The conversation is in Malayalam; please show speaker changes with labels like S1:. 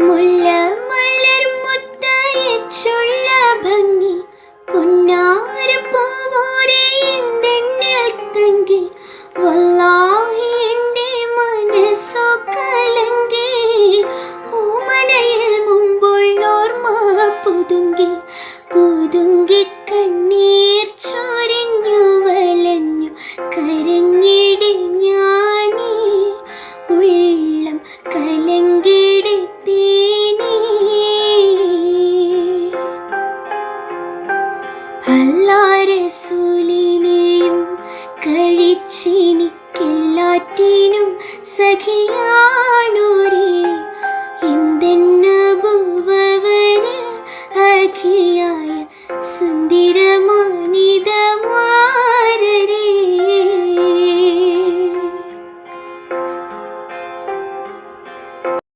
S1: മുല്ല മലർ മുത്തയച്ചുള്ള ഭംഗി. പുന്നാര പൂവോരെ എന്തെന്നിൽ തങ്കി വല്ലാഹി എന്റെ മനസ്സോ കലങ്കി ഓമനയിൽ മുമ്പുള്ളോർമ്മ പുതുങ്കി പുതുങ്കി അല്ലാരസൂലിനെയും കഴിച്ചെനിക്കെല്ലാറ്റിനും സഖിയാ